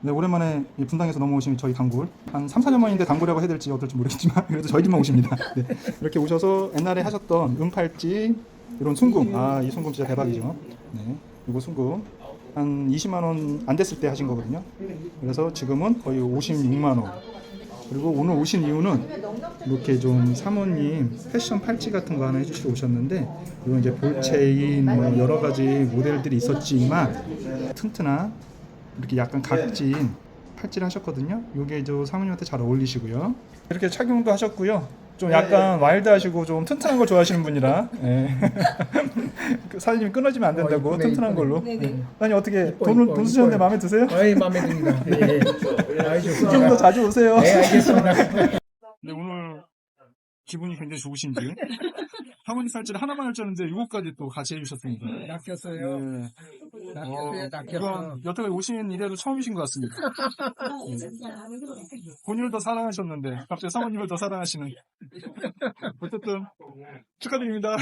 네, 오랜만에 이 분당에서 넘어오신 저희 단골. 한 3, 4년 만인데 단골이라고 해야 될지 어떨지 모르겠지만 그래도 저희들만 오십니다. 네. 이렇게 오셔서 옛날에 하셨던 은팔찌 이런 순금. 아, 이 순금 진짜 대박이죠. 네. 이거 순금 한 20만 원 안 됐을 때 하신 거거든요. 그래서 지금은 거의 56만 원. 그리고 오늘 오신 이유는 이렇게 좀 사모님 패션 팔찌 같은 거 하나 해주시러 오셨는데 이건 이제 볼체인 뭐 여러 가지 모델들이 있었지만 튼튼한 이렇게 약간 각진 팔찌를 하셨거든요. 이게 저 사모님한테 잘 어울리시고요. 이렇게 착용도 하셨고요. 좀 약간 와일드하시고 좀 튼튼한 걸 좋아하시는 분이라 예. 그 사장님이 끊어지면 안 된다고 어, 이쁘네, 튼튼한 이쁘네. 걸로. 네네. 예. 아니 어떻게 이뻐, 돈을 이뻐, 돈 쓰셨는데 이뻐요. 마음에 드세요? 아이 마음에 듭니다. 예. 아이 좀더 좋습니다. 자주 오세요. 네 알겠습니다. 네, 오늘 기분이 굉장히 좋으신지 사모님 살찌를 하나만 할 줄 알았는데 이거까지 또 같이 해주셨습니다. 낚였어요. 네. 낚였어요. 어. 이건 여태까지 오신 이래도 처음이신 것 같습니다. 본인을 더 사랑하셨는데 갑자기 사모님을 더 사랑하시는. 어쨌든 축하드립니다.